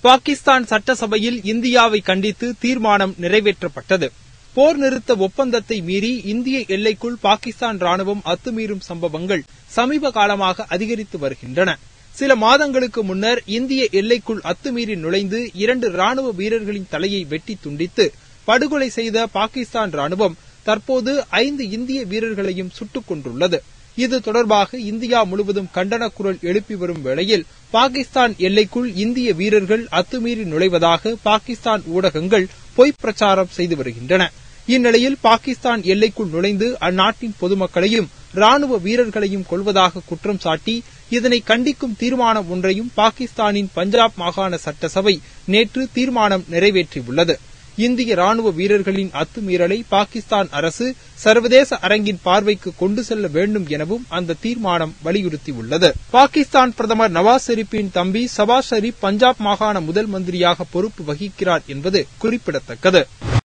பாகிஸ்தான் சட்டசபையில் இந்தியாவை கண்டித்து தீர்மானம் நிறைவேற்றப்பட்டது. போர் நிறுத்த ஒப்பந்தத்தை மீறி இந்திய எல்லைக்குள் பாகிஸ்தான் ராணுவம் அத்துமீறும் சம்பவங்கள் சமீப காலமாக அதிகரித்து வருகின்றன. சில மாதங்களுக்கு முன்னர் இந்திய எல்லைக்குள் அத்துமீறி நுழைந்து இரண்டு ராணுவ வீரர்களின் தலையை வெட்டி துண்டித்து படுகொலை செய்த பாகிஸ்தான் ராணுவம் தற்போது ஐந்து இந்திய வீரர்களையும் சுட்டுக் கொன்றுள்ளது. இது தொடர்பாக இந்தியா முழுவதும் கண்டன குரல் எழுப்பி வரும் வேளையில் பாகிஸ்தான் எல்லைக்குள் இந்திய வீரர்கள் அத்துமீறி நுழைவதாக பாகிஸ்தான் ஊடகங்கள் பொய்ப் பிரச்சாரம் செய்து வருகின்றன. இந்நிலையில் பாகிஸ்தான் எல்லைக்குள் நுழைந்து அந்நாட்டின் பொதுமக்களையும் ராணுவ வீரர்களையும் கொள்வதாக குற்றம் சாட்டி இதனை கண்டிக்கும் தீர்மானம் ஒன்றையும் பாகிஸ்தானின் பஞ்சாப் மாகாண சட்டசபை நேற்று தீர்மானம் நிறைவேற்றியுள்ளது. இந்திய ராணுவ வீரர்களின் அத்துமீறலை பாகிஸ்தான் அரசு சர்வதேச அரங்கின் பார்வைக்கு கொண்டு செல்ல வேண்டும் எனவும் அந்த தீர்மானம் வலியுறுத்தியுள்ளது. பாகிஸ்தான் பிரதமர் நவாஸ் ஷெரீப்பின் தம்பி சபாஸ் ஷெரீப் பஞ்சாப் மாகாண முதல் மந்திரியாக பொறுப்பு வகிக்கிறார் என்பது குறிப்பிடத்தக்கது.